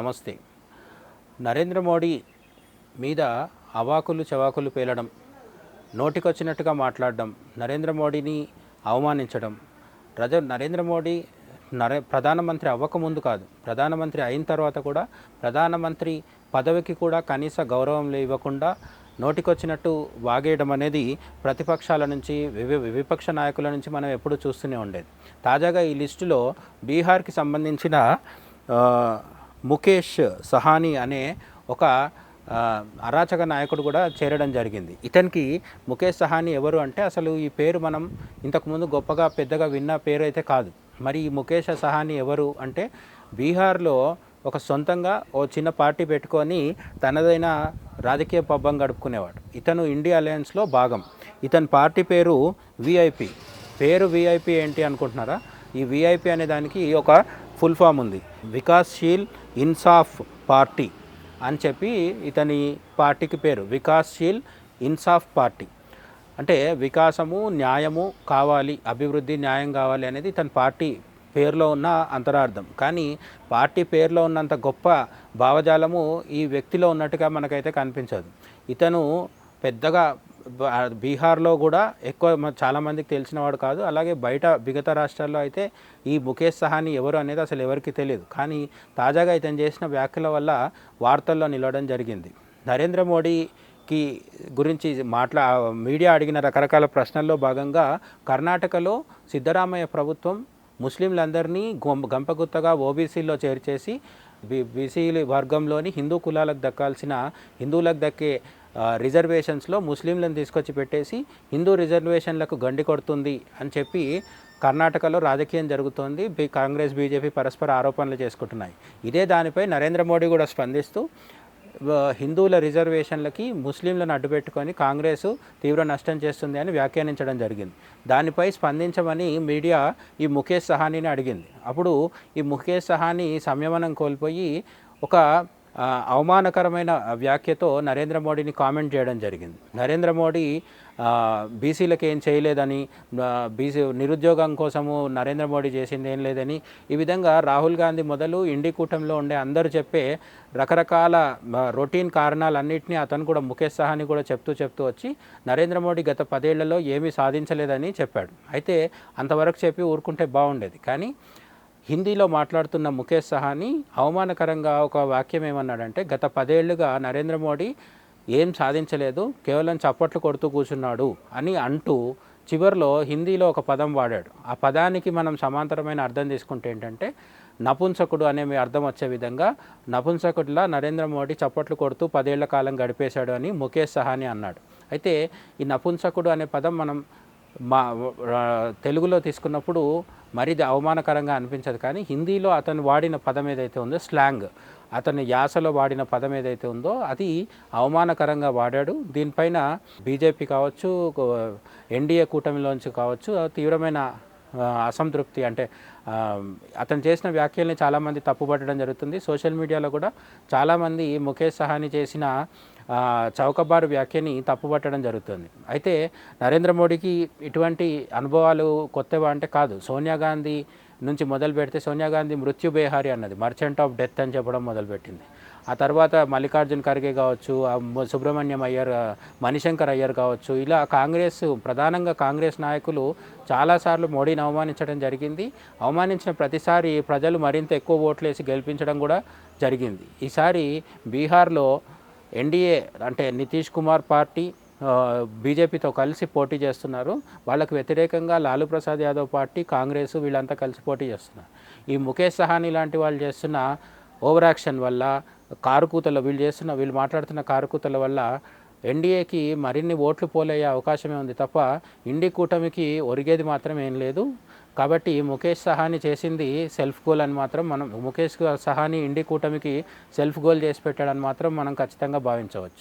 నమస్తే. నరేంద్ర మోడీ మీద అవాకులు చవాకులు పేలడం నోటికొచ్చినట్టుగా మాట్లాడడం నరేంద్ర మోడీని అవమానించడం రజ నరేంద్ర మోడీ నరే ప్రధానమంత్రి అవ్వకముందు కాదు ప్రధానమంత్రి అయిన తర్వాత కూడా ప్రధానమంత్రి పదవికి కూడా కనీస గౌరవం ఇవ్వకుండా నోటికొచ్చినట్టు వాగేయడం అనేది ప్రతిపక్షాల నుంచి వివి విపక్ష నాయకుల నుంచి మనం ఎప్పుడూ చూస్తూనే ఉండేది. తాజాగా ఈ లిస్టులో బీహార్కి సంబంధించిన ముఖేష్ సహానీ అనే ఒక అరాచక నాయకుడు కూడా చేరడం జరిగింది. ఇతనికి ముఖేష్ సహాని ఎవరు అంటే అసలు ఈ పేరు మనం ఇంతకుముందు గొప్పగా పెద్దగా విన్న పేరు అయితే కాదు. మరి ఈ ముఖేష్ సహాని ఎవరు అంటే బీహార్లో ఒక సొంతంగా ఓ చిన్న పార్టీ పెట్టుకొని తనదైన రాజకీయ పబ్బం గడుపుకునేవాడు. ఇతను ఇండియా అలయన్స్లో భాగం. ఇతని పార్టీ పేరు విఐపి. పేరు విఐపి ఏంటి అనుకుంటున్నారా? ఈ విఐపి అనే దానికి ఒక ఫుల్ ఫామ్ ఉంది. వికాస్శీల్ ఇన్సాఫ్ పార్టీ అని చెప్పి ఇతని పార్టీకి పేరు. వికాస్శీల్ ఇన్సాఫ్ పార్టీ. అంటే వికాసము న్యాయము కావాలి అభివృద్ధి న్యాయం కావాలి అనేది ఇతని పార్టీ పేరులో ఉన్న అంతరార్థం. కానీ పార్టీ పేరులో ఉన్నంత గొప్ప భావజాలము ఈ వ్యక్తిలో ఉన్నట్టుగా మనకైతే కనిపించదు. ఇతను పెద్దగా బీహార్లో కూడా ఎక్కువ చాలామందికి తెలిసినవాడు కాదు. అలాగే బయట మిగతా రాష్ట్రాల్లో అయితే ఈ ముఖేష్ సహాని ఎవరు అనేది అసలు ఎవరికి తెలియదు. కానీ తాజాగా ఇతను చేసిన వ్యాఖ్యల వల్ల వార్తల్లో నిలవడం జరిగింది. నరేంద్ర మోడీకి గురించి మాట్లా మీడియా అడిగిన రకరకాల ప్రశ్నల్లో భాగంగా కర్ణాటకలో సిద్ధరామయ్య ప్రభుత్వం ముస్లింలందరినీ గంపగుత్తగా ఓబీసీలో చేర్చేసి బీసీ వర్గంలోని హిందూ కులాలకు దక్కాల్సిన హిందువులకు దక్కే రిజర్వేషన్స్లో ముస్లింలను తీసుకొచ్చి పెట్టేసి హిందూ రిజర్వేషన్లకు గండి కొడుతుంది అని చెప్పి కర్ణాటకలో రాజకీయం జరుగుతోంది. కాంగ్రెస్ బీజేపీ పరస్పర ఆరోపణలు చేసుకుంటున్నాయి. ఇదే దానిపై నరేంద్ర మోడీ కూడా స్పందిస్తూ హిందువుల రిజర్వేషన్లకి ముస్లింలను అడ్డుపెట్టుకొని కాంగ్రెస్ తీవ్ర నష్టం చేస్తుంది అని వ్యాఖ్యానించడం జరిగింది. దానిపై స్పందించమని మీడియా ఈ ముఖేష్ సహానీని అడిగింది. అప్పుడు ఈ ముఖేష్ సహానీ సంయమనం కోల్పోయి ఒక అవమానకరమైన వ్యాఖ్యతో నరేంద్ర మోడీని కామెంట్ చేయడం జరిగింది. నరేంద్ర మోడీ బీసీలకు ఏం చేయలేదని బీసీ నిరుద్యోగం కోసము నరేంద్ర మోడీ చేసింది ఏం లేదని ఈ విధంగా రాహుల్ గాంధీ మొదలు ఇండి కూటమిలో ఉండే అందరూ చెప్పే రకరకాల రొటీన్ కారణాలన్నింటినీ అతను కూడా ముఖేష్ సహాని కూడా చెప్తూ చెప్తూ వచ్చి నరేంద్ర మోడీ గత పదేళ్ళలో ఏమీ సాధించలేదని చెప్పాడు. అయితే అంతవరకు చెప్పి ఊరుకుంటే బాగుండేది. కానీ హిందీలో మాట్లాడుతున్న ముఖేష్ సహాని అవమానకరంగా ఒక వాక్యం ఏమన్నాడంటే గత పదేళ్ళుగా నరేంద్ర మోడీ ఏం సాధించలేదు కేవలం చప్పట్లు కొడుతూ కూర్చున్నాడు అని అంటూ చివరిలో హిందీలో ఒక పదం వాడాడు. ఆ పదానికి మనం సమాంతరమైన అర్థం తీసుకుంటే ఏంటంటే నపుంసకుడు అనే అర్థం వచ్చే విధంగా నపుంసకుడిలా నరేంద్ర మోడీ చప్పట్లు కొడుతూ పదేళ్ళ కాలం గడిపేశాడు అని ముఖేష్ సహాని అన్నాడు. అయితే ఈ నపుంసకుడు అనే పదం మనం మా తెలుగులో తీసుకున్నప్పుడు మరి అవమానకరంగా అనిపించదు కానీ హిందీలో అతను వాడిన పదం ఏదైతే ఉందో స్లాంగ్ అతని యాసలో వాడిన పదం ఏదైతే ఉందో అది అవమానకరంగా వాడాడు. దీనిపైన బీజేపీ కావచ్చు ఎన్డీఏ కూటమిలోంచి కావచ్చు తీవ్రమైన అసంతృప్తి అంటే అతను చేసిన వ్యాఖ్యల్ని చాలామంది తప్పుపట్టడం జరుగుతుంది. సోషల్ మీడియాలో కూడా చాలామంది ముఖేష్ సహాని చేసిన చౌకబారు వ్యాఖ్యని తప్పుపట్టడం జరుగుతుంది. అయితే నరేంద్ర మోడీకి ఇటువంటి అనుభవాలు కొత్తవా అంటే కాదు. సోనియా గాంధీ నుంచి మొదలు పెడితే సోనియా గాంధీ మృత్యు బేహారి అన్నది మర్చెంట్ ఆఫ్ డెత్ అని చెప్పడం మొదలుపెట్టింది. ఆ తర్వాత మల్లికార్జున్ ఖర్గే కావచ్చు సుబ్రహ్మణ్యం అయ్యర్ మణిశంకర్ అయ్యర్ కావచ్చు ఇలా కాంగ్రెస్ ప్రధానంగా కాంగ్రెస్ నాయకులు చాలాసార్లు మోడీని అవమానించడం జరిగింది. అవమానించిన ప్రతిసారి ప్రజలు మరింత ఎక్కువ ఓట్లేసి గెలిపించడం కూడా జరిగింది. ఈసారి బీహార్లో ఎన్డీఏ అంటే నితీష్ కుమార్ పార్టీ బీజేపీతో కలిసి పోటీ చేస్తున్నారు. వాళ్ళకు వ్యతిరేకంగా లాలూ ప్రసాద్ యాదవ్ పార్టీ కాంగ్రెస్ వీళ్ళంతా కలిసి పోటీ చేస్తున్నారు. ఈ ముఖేష్ సహానీ లాంటి వాళ్ళు చేస్తున్న ఓవర్ యాక్షన్ వల్ల కారుకూతల వీళ్ళు చేస్తున్న వీళ్ళు మాట్లాడుతున్న కారుకూతల వల్ల ఎన్డీఏకి మరిన్ని ఓట్లు పోలయ్యే అవకాశమే ఉంది తప్ప ఇండి కూటమికి ఒరిగేది మాత్రం ఏం లేదు. కాబట్టి ముఖేష్ సహాని చేసింది సెల్ఫ్ గోల్ అని మాత్రం మనం ముఖేష్ సహాని ఇండి కూటమికి సెల్ఫ్ గోల్ చేసి పెట్టాడని మాత్రం మనం ఖచ్చితంగా భావించవచ్చు.